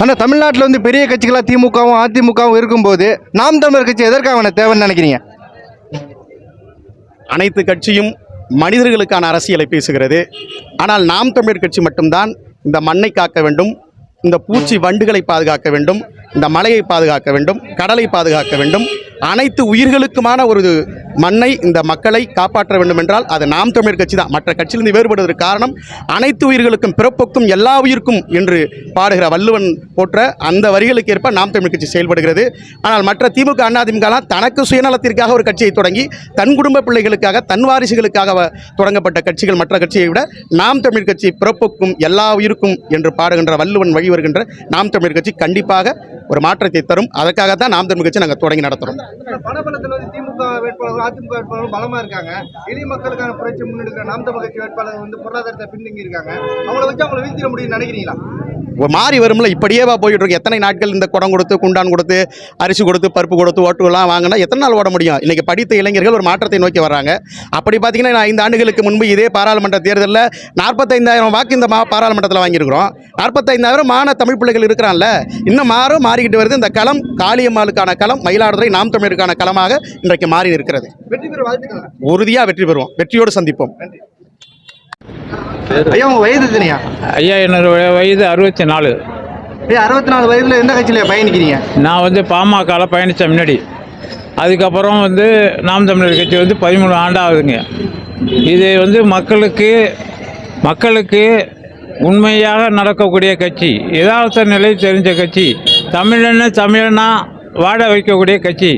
ஆனால் தமிழ்நாட்டில் வந்து பெரிய கட்சிகளாக திமுகவும் அதிமுகவும் இருக்கும்போது நாம் தமிழர் கட்சி எதற்காக தேவைன்னு நினைக்கிறீங்க? அனைத்து கட்சியும் மனிதர்களுக்கான அரசியலை பேசுகிறது. ஆனால் நாம் தமிழர் கட்சி மட்டும்தான் இந்த மண்ணை காக்க வேண்டும். இந்த பூச்சி வண்டுகளை பாதுகாக்க வேண்டும் இந்த மலையை பாதுகாக்க வேண்டும் கடலை பாதுகாக்க வேண்டும். அனைத்து உயிர்களுக்குமான ஒரு மண்ணை இந்த மக்களை காப்பாற்ற வேண்டும் என்றால் அது நாம் தமிழர் கட்சி தான். மற்ற கட்சியிலிருந்து வேறுபடுவதற்கு காரணம் அனைத்து உயிர்களுக்கும் பிறப்புக்கும் எல்லா உயிருக்கும் என்று பாடுகிற வள்ளுவன் போற்ற அந்த வரிகளுக்கு ஏற்ப நாம் தமிழ் கட்சி செயல்படுகிறது. ஆனால் மற்ற திமுக அதிமுகலாம் தனக்கு சுயநலத்திற்காக ஒரு கட்சியை தொடங்கி தன் குடும்ப பிள்ளைகளுக்காக தன் வாரிசுகளுக்காக தொடங்கப்பட்ட கட்சிகள் மற்ற கட்சியை விட நாம் தமிழ் கட்சி பிறப்புக்கும் எல்லா உயிருக்கும் என்று பாடுகின்ற வள்ளுவன் வழி வருகின்ற நாம் தமிழ் கட்சி கண்டிப்பாக ஒரு மாற்றத்தை தரும். அதற்காகத்தான் நாம் தமிழ் கட்சி நாங்கள் தொடங்கி நடத்துகிறோம் திமுக வேட்பாளர்கள் அதிமுக வேட்பாளர்கள் பலமாக இருக்காங்க. எளிய மக்களுக்கான புரட்சி முன்னெடுக்கிற நாம் தமிழ் கட்சி வேட்பாளர்கள் வந்து பொருளாதாரத்தை பின்தங்கி இருக்காங்க அவங்கள வச்சு அவங்கள வீழ்த்திட முடியும்னு நினைக்கிறீங்களா? மாறி வரும்ல. இப்படியேவா போயிட்டு இருக்கு எத்தனை நாட்கள் இந்த குடம் கொடுத்து குண்டான் கொடுத்து அரிசி கொடுத்து பருப்பு கொடுத்து ஓட்டுலாம் வாங்கினா எத்தனை நாள் ஓட முடியும்? இன்னைக்கு படித்த இளைஞர்கள் ஒரு மாற்றத்தை நோக்கி வர்றாங்க. அப்படி பார்த்தீங்கன்னா நான் ஐந்து ஆண்டுகளுக்கு முன்பு இதே பாராளுமன்ற தேர்தலில் நாற்பத்தைந்தாயிரம் வாக்கு இந்த மா பாராளுமன்றத்தில் வாங்கியிருக்கிறோம். நாற்பத்தைந்தாயிரம் மான தமிழ் பிள்ளைகள் இருக்கிறான்ல. இன்னும் மாறும் மாறிக்கிட்டு வருது. இந்த களம் காளியம்மாளுக்கான களம் மயிலாடுதுறை நாம் தமிழருக்கான களமாக இன்றைக்கு மாறி இருக்கிறது உறுதியாக வெற்றி பெறுவோம். வெற்றியோடு சந்திப்போம். ஐயா உங்க வயது எத்தனையா? ஐயா என்னோட வயது அறுபத்தி நாலு ஐயா அறுபத்தி நாலு வயதுல எந்த கட்சியில பயணிக்கிறீங்க? நான் வந்து பாமகவில் பயணித்தேன் முன்னாடி. அதுக்கப்புறம் வந்து நாம் தமிழர் கட்சி வந்து பதிமூணு ஆண்டாகுதுங்க இது வந்து மக்களுக்கு மக்களுக்கு உண்மையாக நடக்கக்கூடிய கட்சி. யதார்த்த நிலை தெரிஞ்ச கட்சி. தமிழன்னு தமிழனா வாழ வைக்கக்கூடிய கட்சி.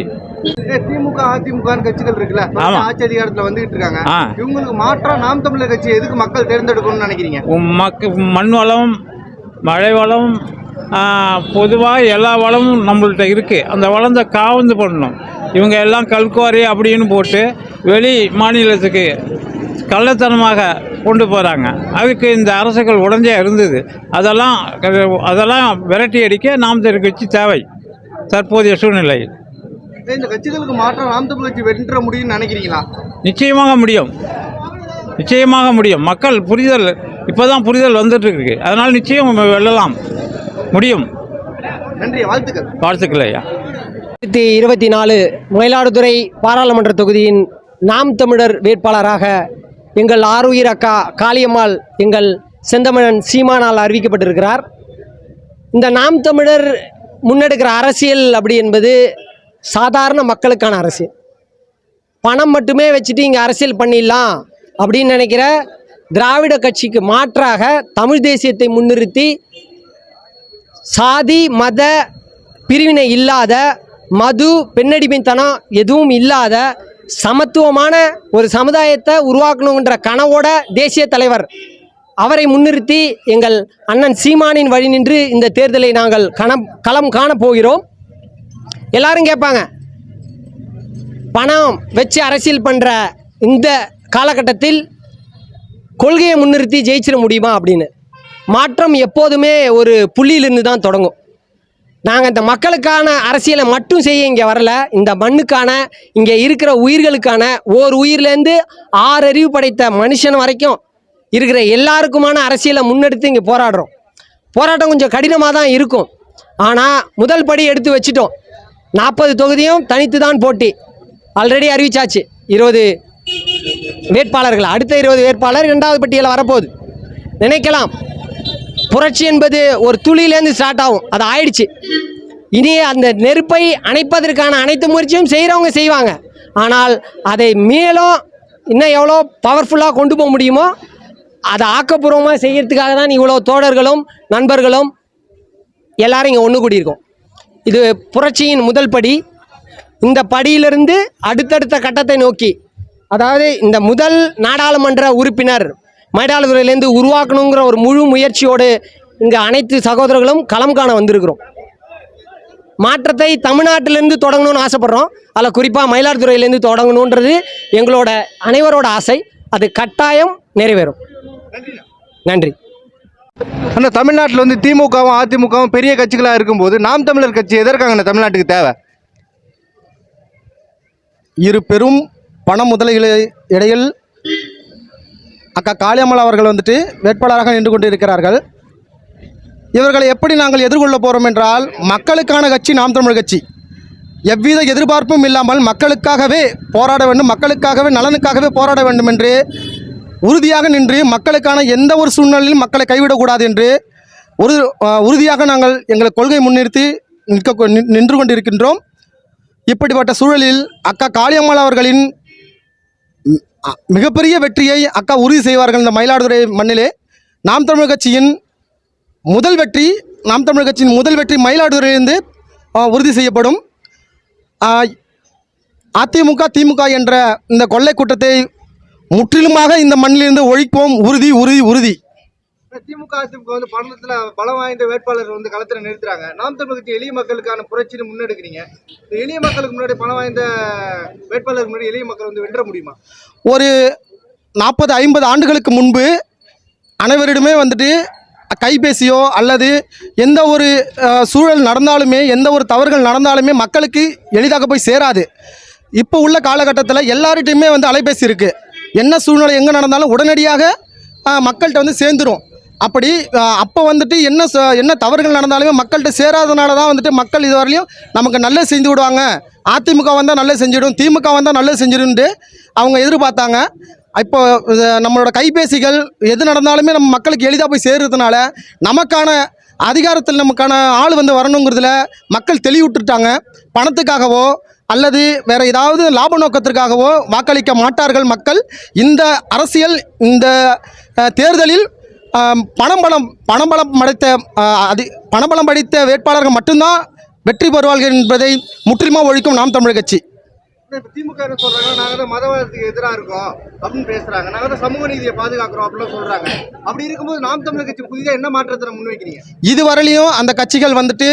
திமுக அதிமுக கட்சிகள் இருக்குல்ல. ஆட்சி அதிகாரத்துல வந்துகிட்டு இருக்காங்க. இவங்களுக்கு மாற்றா நாம் தமிழர் கட்சி எதுக்கு மக்கள் தேர்ந்தெடுக்கணும்னு நினைக்கிறீங்க? உம் மக்க மண் வளம் மழை வளம் பொதுவாக எல்லா வளமும் நம்மள்ட்ட இருக்குது அந்த வளத்தை காவந்து பண்ணணும். இவங்க எல்லாம் கல்குவாரி அப்படின்னு போட்டு வெளி மாநிலத்துக்கு கள்ளத்தனமாக கொண்டு போகிறாங்க அதுக்கு இந்த அரசுகள் உடஞ்சே இருந்தது. அதெல்லாம் அதெல்லாம் விரட்டி அடிக்க நாம் கட்சி தேவை. தற்போதைய சூழ்நிலையில். இந்த கட்சிகளுக்கு மாற்றம் நாம் கட்சி வென்ற முடியும்னு நினைக்கிறீங்களா? நிச்சயமாக முடியும். நிச்சயமாக முடியும். மக்கள் புரிதல் இப்போதான் புரிதல் வந்துட்டு இருக்கு அதனால் நிச்சயம் வெல்லலாம். முடியும். நன்றி வாழ்த்துக்கள். வாழ்த்துக்கள் ஐயா. ரெண்டாயிரத்தி இருபத்தி நாலு மயிலாடுதுறை பாராளுமன்ற தொகுதியின் நாம் தமிழர் வேட்பாளராக எங்கள் ஆருயிர் அக்கா காளியம்மாள் எங்கள் செந்தமிழன் சீமானால் அறிவிக்கப்பட்டிருக்கிறார். இந்த நாம் தமிழர் முன்னெடுக்கிற அரசியல் அப்படி என்பது சாதாரண மக்களுக்கான அரசு. பணம் மட்டுமே வச்சுட்டு இங்கே அரசியல் பண்ணிடலாம் அப்படின்னு நினைக்கிற திராவிட கட்சிக்கு மாற்றாக தமிழ் தேசியத்தை முன்னிறுத்தி சாதி மத பிரிவினை இல்லாத மது பெண்ணடிமைத்தனம் எதுவும் இல்லாத சமத்துவமான ஒரு சமுதாயத்தை உருவாக்கணுன்ற கனவோட தேசிய தலைவர் அவரை முன்னிறுத்தி எங்கள் அண்ணன் சீமானின் வழி நின்று இந்த தேர்தலை நாங்கள் கணம் களம் காணப் போகிறோம். எல்லாரும் கேட்பாங்க. பணம் வச்சு அரசியல் பண்ணுற இந்த காலகட்டத்தில் கொள்கையை முன்னிறுத்தி ஜெயிச்சிட முடியுமா அப்படின்னு. மாற்றம் எப்போதுமே ஒரு புள்ளியிலிருந்து தான் தொடங்கும். நாங்கள் இந்த மக்களுக்கான அரசியலை மட்டும் செய்ய இங்கே வரல இந்த மண்ணுக்கான இங்கே இருக்கிற உயிர்களுக்கான ஓர் உயிர்லேருந்து ஆறு அறிவு படைத்த மனுஷன் வரைக்கும் இருக்கிற எல்லாருக்குமான அரசியலை முன்னெடுத்து இங்கே போராடுறோம். போராட்டம் கொஞ்சம் கடினமாக தான் இருக்கும். ஆனால் முதல் படி எடுத்து வச்சிட்டோம். நாற்பது தொகுதியும் தனித்து தான் போட்டி. ஆல்ரெடி அறிவிச்சாச்சு. இருபது வேட்பாளர்கள். அடுத்த இருபது வேட்பாளர் இரண்டாவது பட்டியலில் வரப்போகுது. நினைக்கலாம். புரட்சி என்பது ஒரு துளியிலேருந்து ஸ்டார்ட் ஆகும். அது ஆயிடுச்சு. இனி அந்த நெருப்பை அணைப்பதற்கான அனைத்து முயற்சியும் செய்கிறவங்க செய்வாங்க. ஆனால் அதை மேலும் இன்னும் எவ்வளோ பவர்ஃபுல்லாக கொண்டு போக முடியுமோ அதை ஆக்கப்பூர்வமாக செய்கிறதுக்காக தான் இவ்வளோ தோழர்களும் நண்பர்களும் எல்லாரும் இங்கே ஒன்று கூடியிருக்கோம். இது புரட்சியின் முதல் படி. இந்த படியிலிருந்து அடுத்தடுத்த கட்டத்தை நோக்கி. அதாவது இந்த முதல் நாடாளுமன்ற உறுப்பினர் மயிலாடுதுறையிலேருந்து உருவாக்கணுங்கிற ஒரு முழு முயற்சியோடு இங்கே அனைத்து சகோதரர்களும் களம் காண வந்திருக்கிறோம். மாற்றத்தை தமிழ்நாட்டிலேருந்து தொடங்கணும்னு ஆசைப்பட்றோம். அதில் குறிப்பாக மயிலாடுதுறையிலேருந்து தொடங்கணுன்றது எங்களோட அனைவரோட ஆசை. அது கட்டாயம் நிறைவேறும். நன்றி. ஆனால் தமிழ்நாட்டில் வந்து திமுகவும் அதிமுகவும் பெரிய கட்சிகளாக இருக்கும்போது நாம் தமிழர் கட்சி எதற்காக தமிழ்நாட்டுக்கு தேவை? இரு பெரும் பண முதலைகளை இடையில் அக்கா காளியம்மாள் அவர்கள் வந்துட்டு வேட்பாளராக நின்று கொண்டு இருக்கிறார்கள் இவர்களை எப்படி நாங்கள் எதிர்கொள்ள போகிறோம் என்றால் மக்களுக்கான கட்சி நாம் தமிழர் கட்சி. எவ்வித எதிர்பார்ப்பும் இல்லாமல் மக்களுக்காகவே போராட வேண்டும் மக்களுக்காகவே நலனுக்காகவே போராட வேண்டும் என்று உறுதியாக நின்று மக்களுக்கான எந்த ஒரு சூழ்நிலையிலும் மக்களை கைவிடக்கூடாது என்று ஒரு உறுதியாக நாங்கள் எங்கள் கொள்கை முன்னிறுத்தி நிற்க நின்- நின்று கொண்டிருக்கின்றோம். இப்படிப்பட்ட சூழலில் அக்கா காளியம்மாள் அவர்களின் மிகப்பெரிய வெற்றியை அக்கா உறுதி செய்வார்கள் இந்த மயிலாடுதுறை மண்ணிலே. நாம் தமிழ் கட்சியின் முதல் வெற்றி நாம் தமிழ் கட்சியின் முதல் வெற்றி மயிலாடுதுறையிலிருந்து உறுதி செய்யப்படும். அதிமுக திமுக என்ற இந்த கொள்ளை கூட்டத்தை முற்றிலுமாக இந்த மண்ணிலிருந்து ஒழிப்போம். உறுதி உறுதி உறுதி. திமுக அதிமுக வந்து பணத்துல பலம் வாய்ந்த வேட்பாளர் வந்து களத்துல நிறுத்துறாங்க. நாம் கட்சி எளிய மக்களுக்கான புரட்சின்னு முன்னெடுக்கிறீங்க. இந்த எளிய மக்களுக்கு முன்னாடி பலம் வாய்ந்த வேட்பாளருக்கு முன்னாடி எளிய மக்கள் வந்து வென்ற முடியுமா? ஒரு நாற்பது ஐம்பது ஆண்டுகளுக்கு முன்பு அனைவரிடமே வந்துட்டு கைபேசியோ அல்லது எந்த ஒரு சூழல் நடந்தாலுமே எந்த ஒரு தவறுகள் நடந்தாலுமே மக்களுக்கு எளிதாக போய் சேராது. இப்போ உள்ள காலகட்டத்தில் எல்லார்கிட்டையுமே வந்து அலைபேசி இருக்குது என்ன சூழ்நிலை எங்கே நடந்தாலும் உடனடியாக மக்கள்கிட்ட வந்து சேர்ந்துடும் அப்படி அப்போ வந்துட்டு என்ன ச- என்ன தவறுகள் நடந்தாலுமே மக்கள்கிட்ட சேராதனால தான் வந்துட்டு மக்கள் இதுவரையிலையும் நமக்கு நல்லது செஞ்சு விடுவாங்க. அதிமுக வந்தால் நல்லது செஞ்சிடும் திமுக வந்தால் நல்லது செஞ்சிடும்ட்டு அவங்க எதிர்பார்த்தாங்க. இப்போ நம்மளோட கைபேசிகள் எது நடந்தாலுமே நம்ம மக்களுக்கு எளிதாக போய் சேர்றதுனால நமக்கான அதிகாரத்தில் நமக்கான ஆள் வந்து வரணுங்கிறதுல மக்கள் தெளிவுட்டுட்டாங்க பணத்துக்காகவோ அல்லது வேறு ஏதாவது லாப நோக்கத்திற்காகவோ வாக்களிக்க மாட்டார்கள் மக்கள். இந்த அரசியல் இந்த தேர்தலில் தேர்தலில் பலம் பணம் பலம் படைத்த அதி பணபலம் படைத்த வேட்பாளர்கள் மட்டும்தான் வெற்றி பெறுவார்கள் என்பதை முற்றிலுமாக ஒழிக்கும் நாம் தமிழ் கட்சி. திமுக என்ன சொல்றாங்க நாங்க தான் மதவாதத்துக்கு எதிராக இருக்கோம் அப்படின்னு பேசுறாங்க. நாங்க தான் சமூக நீதியை பாதுகாக்கிறோம் அப்படின்னு சொல்றாங்க. அப்படி இருக்கும்போது நாம் தமிழர் கட்சி புதிதாக என்ன மாற்றத்தை முன்வைக்கிறீங்க? இதுவரையிலையும் அந்த கட்சிகள் வந்துட்டு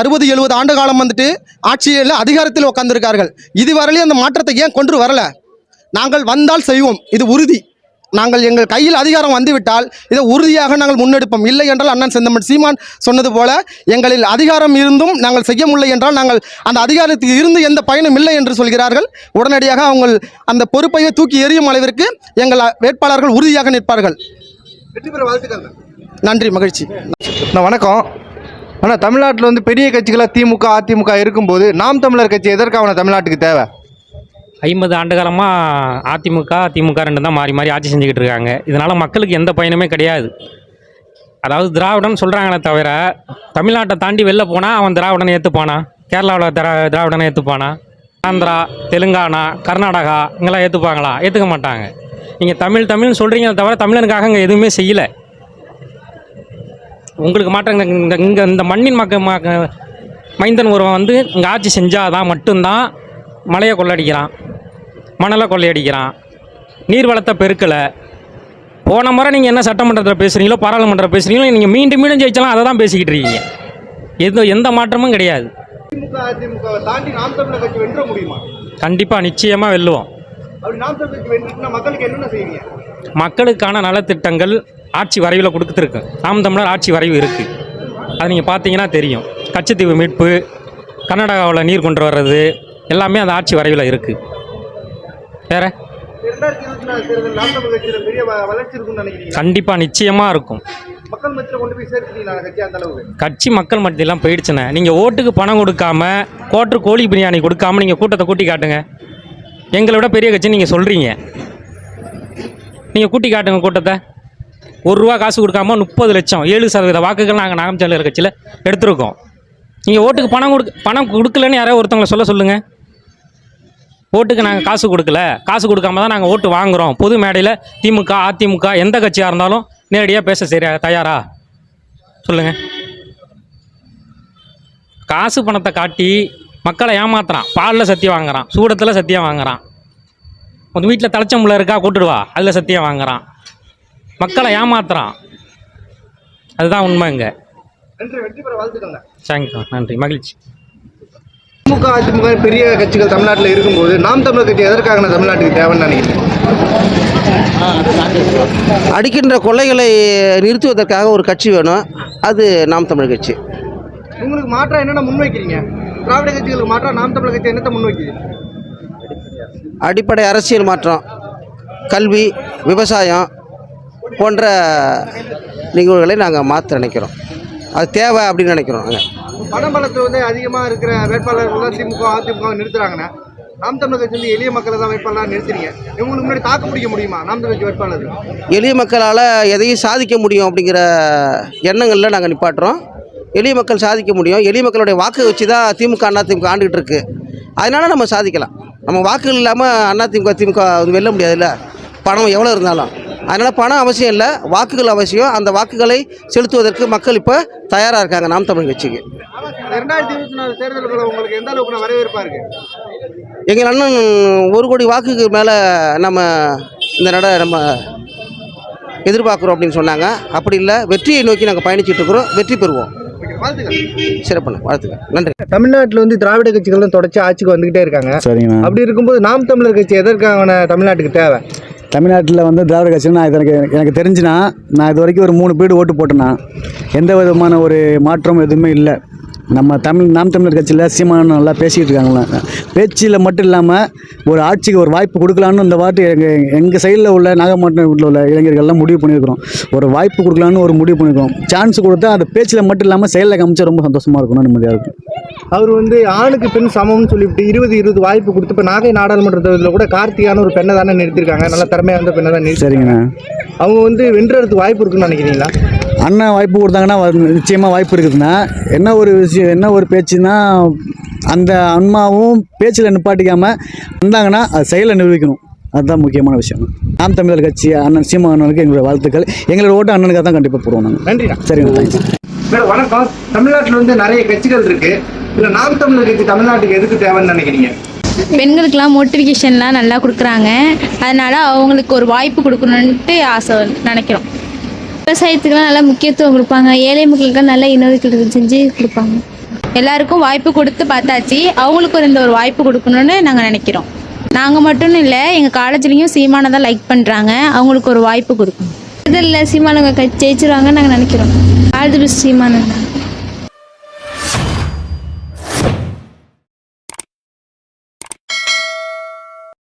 அறுபது எழுபது ஆண்டு காலம் வந்துட்டு ஆட்சியில் அதிகாரத்தில் உட்கார்ந்திருக்கார்கள். இதுவரையிலையும் அந்த மாற்றத்தை ஏன் கொண்டு வரல? நாங்கள் வந்தால் செய்வோம். இது உறுதி. நாங்கள் எங்கள் கையில் அதிகாரம் வந்துவிட்டால் இதை உறுதியாக நாங்கள் முன்னெடுப்போம். இல்லை என்றால் அண்ணன் செந்தமன் சீமான் சொன்னது போல எங்களில் அதிகாரம் இருந்தும் நாங்கள் செய்ய முடியலை என்றால் நாங்கள் அந்த அதிகாரத்தில் இருந்து எந்த பயனும் இல்லை என்று சொல்கிறார்கள். உடனடியாக அவங்க அந்த பொறுப்பையே தூக்கி எறியும் அளவிற்கு எங்கள் வேட்பாளர்கள் உறுதியாக நிற்பார்கள். வெற்றி பெற வாழ்த்துக்கள் நன்றி மகிழ்ச்சி. அண்ணா வணக்கம். அண்ணா தமிழ்நாட்டில் வந்து பெரிய கட்சிகளாக திமுக அதிமுக இருக்கும்போது நாம் தமிழர் கட்சி எதற்காக தமிழ்நாட்டுக்கு தேவை? ஐம்பது ஆண்டு காலமாக அதிமுக திமுக ரெண்டு தான் மாறி மாறி ஆட்சி செஞ்சுக்கிட்டு இருக்காங்க. இதனால் மக்களுக்கு எந்த பயனுமே கிடையாது. அதாவது திராவிடன் சொல்கிறாங்களே தவிர தமிழ்நாட்டை தாண்டி வெளில போனால் அவன் திராவிடனை ஏற்றுப்பானா கேரளாவில் திரா திராவிடனை ஏற்றுப்பானா ஆந்திரா தெலுங்கானா கர்நாடகா இங்கெல்லாம் ஏற்றுப்பாங்களா ஏற்றுக்க மாட்டாங்க. நீங்கள் தமிழ் தமிழ்னு சொல்கிறீங்களே தவிர தமிழனுக்காக இங்கே எதுவுமே செய்யலை. உங்களுக்கு மாற்றம் இந்த இங்கே இந்த மண்ணின் மக்க மக்க- மைந்தன் ஒருவன் வந்து இங்கே ஆட்சி செஞ்சால் தான் மட்டும்தான் மலையை கொள்ளடிக்கிறான். மணலை கொள்ளையடிக்கிறான். நீர் வளத்தை பெருக்கலை. போன முறை நீங்கள் என்ன சட்டமன்றத்தில் பேசுகிறீங்களோ பாராளுமன்றத்தில் பேசுகிறீங்களோ நீங்கள் மீண்டும் மீண்டும் ஜெயிச்சாலும் அதை தான் பேசிக்கிட்டு இருக்கீங்க. எந்த எந்த மாற்றமும் கிடையாது. கண்டிப்பாக நிச்சயமாக வெல்லுவோம். மக்களுக்கான நலத்திட்டங்கள் ஆட்சி வரைவில் கொடுத்துருக்கு. நாம் தமிழர் ஆட்சி வரைவு இருக்குது அது நீங்கள் பார்த்தீங்கன்னா தெரியும். கச்சத்தீவு மீட்பு கர்நாடகாவில் நீர் கொண்டு வர்றது எல்லாமே அந்த ஆட்சி வரைவில் இருக்குது வேற கண்டிப்பாக நிச்சயமாக இருக்கும். கட்சி மக்கள் மத்தியெல்லாம் போயிடுச்சுண்ணே. நீங்கள் ஓட்டுக்கு பணம் கொடுக்காம கோட்ரு கோழி பிரியாணி கொடுக்காம நீங்கள் கூட்டத்தை கூட்டி காட்டுங்க. எங்களை விட பெரிய கட்சி நீங்கள் சொல்கிறீங்க நீங்கள் கூட்டி காட்டுங்க கூட்டத்தை. ஒரு ரூபா காசு கொடுக்காம முப்பது லட்சம் ஏழு சதவீத வாக்குகள் நாங்கள் நாகம்சாலையர் கட்சியில் எடுத்திருக்கோம். நீங்கள் ஓட்டுக்கு பணம் கொடுக்க பணம் கொடுக்கலன்னு யாராவது ஒருத்தவங்களை சொல்ல சொல்லுங்கள் ஓட்டுக்கு நாங்கள் காசு கொடுக்கல. காசு கொடுக்காம தான் நாங்கள் ஓட்டு வாங்குகிறோம் பொது மேடையில் திமுக அதிமுக எந்த கட்சியாக இருந்தாலும் நேரடியாக பேச சரியா தயாரா? சொல்லுங்கள் காசு பணத்தை காட்டி மக்களை ஏமாத்துறான். பாலில் சத்தியம் வாங்குறான். சூடத்தில் சத்தியம் வாங்குறான். உன் வீட்டில் தலைச்சம்புல இருக்கா? கூட்டுடுவா அதில் சத்தியம் வாங்குறான். மக்களை ஏமாத்துறான். அதுதான் உண்மை இங்கே. நன்றி வெற்றி பெற வாழ்த்துக்கங்க தேங்க்யூ நன்றி. மகிழ்ச்சி. திமுக அதிமுக பெரிய கட்சிகள் தமிழ்நாட்டில் இருக்கும்போது நாம் தமிழர் கட்சி எதற்காக நான் தமிழ்நாட்டுக்கு தேவைன்னு நினைக்கிறேன்? அடிக்கின்ற கொள்ளைகளை நிறுத்துவதற்காக ஒரு கட்சி வேணும். அது நாம் தமிழ் கட்சி. உங்களுக்கு மாற்றம் என்னென்ன முன்வைக்கிறீங்க? திராவிட கட்சிகளுக்கு மாற்றம் நாம் தமிழர் கட்சி என்னத்தை முன்வைக்குது? அடிப்படை அரசியல் மாற்றம். கல்வி விவசாயம் போன்ற நிகழ்வுகளை நாங்கள் மாற்ற நினைக்கிறோம். அது தேவை அப்படின்னு நினைக்கிறோம். நாங்கள் பணபலத்தில் வந்து அதிகமாக இருக்கிற வேட்பாளர்கள் தான் திமுக அதிமுக நிறுத்துறாங்கன்னா நாம் தமிழர் கட்சி வந்து எளிய மக்களை தான் வேட்பாளராக நிறுத்துறீங்க. இவங்களுக்கு முன்னாடி தாக்கு பிடிக்க முடியுமா நாம் தமிழர் கட்சி வேட்பாளர்? எளிய மக்களால் எதையும் சாதிக்க முடியும் அப்படிங்கிற எண்ணங்களில் நாங்கள் நிப்பாட்டுறோம். எளிய மக்கள் சாதிக்க முடியும். எளிய மக்களுடைய வாக்கு வச்சு தான் திமுக அண்ணா திமுக ஆண்டுகிட்டு இருக்கு. அதனால நம்ம சாதிக்கலாம். நம்ம வாக்குகள் இல்லாமல் அண்ணா திமுக திமுக வந்து வெல்ல முடியாதுல்ல. பணம் எவ்வளோ இருந்தாலும். அதனால் பணம் அவசியம் இல்லை வாக்குகள் அவசியம். அந்த வாக்குகளை செலுத்துவதற்கு மக்கள் இப்போ தயாராக இருக்காங்க நாம் தமிழ் கட்சிக்கு. ரெண்டாயிரத்தி இருபத்தி நாலு தேர்தலுக்குள்ள உங்களுக்கு எந்த அளவுக்கு நான் வரவேற்பா இருக்கு? எங்கள் அண்ணன் ஒரு கோடி வாக்குக்கு மேலே நம்ம இந்த நட நம்ம எதிர்பார்க்குறோம் அப்படின்னு சொன்னாங்க. அப்படி இல்லை வெற்றியை நோக்கி நாங்கள் பயணிச்சுட்டு இருக்கிறோம். வெற்றி பெறுவோம். ஓகே, வாழ்த்துக்கள். சிறப்பான வாழ்த்துக்கள். நன்றி. தமிழ்நாட்டில் வந்து திராவிட கட்சிகள் தான் தொடர்ச்சி ஆட்சிக்கு வந்துகிட்டே இருக்காங்க. அப்படி இருக்கும்போது நாம் தமிழர் கட்சி எதற்கான தமிழ்நாட்டுக்கு தேவை? தமிழ்நாட்டில் வந்து திராவிட கட்சின்னு நான் எனக்கு எனக்கு தெரிஞ்சுனா நான் இது வரைக்கும் ஒரு மூணு பீடு ஓட்டு போட்டேன்னா எந்த விதமான ஒரு மாற்றம் எதுவுமே இல்லை. நம்ம தமிழ் நாம் தமிழர் கட்சியில் சீமானன் நல்லா பேசிக்கிட்டு இருக்காங்களா பேச்சில் மட்டும் இல்லாமல் ஒரு ஆட்சிக்கு ஒரு வாய்ப்பு கொடுக்கலான்னு இந்த வாட்டி எங்கள் எங்கள் சைடில் உள்ள நாகப்பட்டினம் வீட்டில் உள்ள இளைஞர்கள்லாம் முடிவு பண்ணியிருக்கிறோம். ஒரு வாய்ப்பு கொடுக்கலான்னு ஒரு முடிவு பண்ணியிருக்கோம் சான்ஸ் கொடுத்தா அந்த பேச்சில் மட்டும் இல்லாமல் செயலில் காமிச்சா ரொம்ப சந்தோஷமாக இருக்கணும் நிம்மதியாக இருக்கும். அவர் வந்து ஆணுக்கு பெண் சமம்னு சொல்லிவிட்டு இருபது இருபது வாய்ப்பு கொடுத்து இப்போ நாகை நாடாளுமன்ற தேர்தலில் கூட கார்த்திகான ஒரு பெண்ணை தானே நிறுத்திருக்காங்க நல்ல திறமையாக இருந்த பெண்ணை தான் நிறுத்தி சரிங்கண்ணா. அவங்க வந்து வென்றதுக்கு வாய்ப்பு இருக்குன்னு நினைக்கிறீங்களா? அண்ணன் வாய்ப்பு கொடுத்தாங்கன்னா வ- நிச்சயமா வாய்ப்பு இருக்குதுன்னா என்ன ஒரு விஷயம் என்ன ஒரு பேச்சுன்னா அந்த அம்மாவும் பேச்சில் நிப்பாட்டிக்காமல் வந்தாங்கன்னா அது செயலை நிரூபிக்கணும். அதுதான் முக்கியமான விஷயம். நாம் தமிழர் கட்சி அண்ணன் சீமா அண்ணனுக்கு எங்களுடைய வாழ்த்துக்கள். எங்களோட ஓட்டு அண்ணனுக்காக தான் கண்டிப்பாக போடுவோம் நாங்கள் சரிங்க தேங்க்ஸ் வணக்கம். தமிழ்நாட்டில் வந்து நிறைய கட்சிகள் இருக்கு. இதில் நாம் தமிழர் கட்சி தமிழ்நாட்டுக்கு எதுக்கு தேவைன்னு நினைக்கிறீங்க? பெண்களுக்கெல்லாம் மோட்டிவேஷன்லாம் நல்லா கொடுக்குறாங்க. அதனால் அவங்களுக்கு ஒரு வாய்ப்பு கொடுக்கணுன்ட்டு ஆசை நினைக்கிறோம். விவசாயத்துக்கெல்லாம் நல்லா முக்கியத்துவம் கொடுப்பாங்க. ஏழை மக்களுக்கு நல்ல இன்னொரு செஞ்சு கொடுப்பாங்க. எல்லாருக்கும் வாய்ப்பு கொடுத்து பார்த்தாச்சு. அவங்களுக்கு ஒரு இந்த ஒரு வாய்ப்பு கொடுக்கணும்னு நாங்கள் நினைக்கிறோம். நாங்கள் மட்டும் இல்லை எங்கள் காலேஜ்லேயும் சீமானை தான் லைக் பண்ணுறாங்க அவங்களுக்கு ஒரு வாய்ப்பு கொடுக்கணும். இதில் சீமானவங்க ஜெயிச்சிருவாங்கன்னு நாங்கள் நினைக்கிறோம். All the best சீமானன்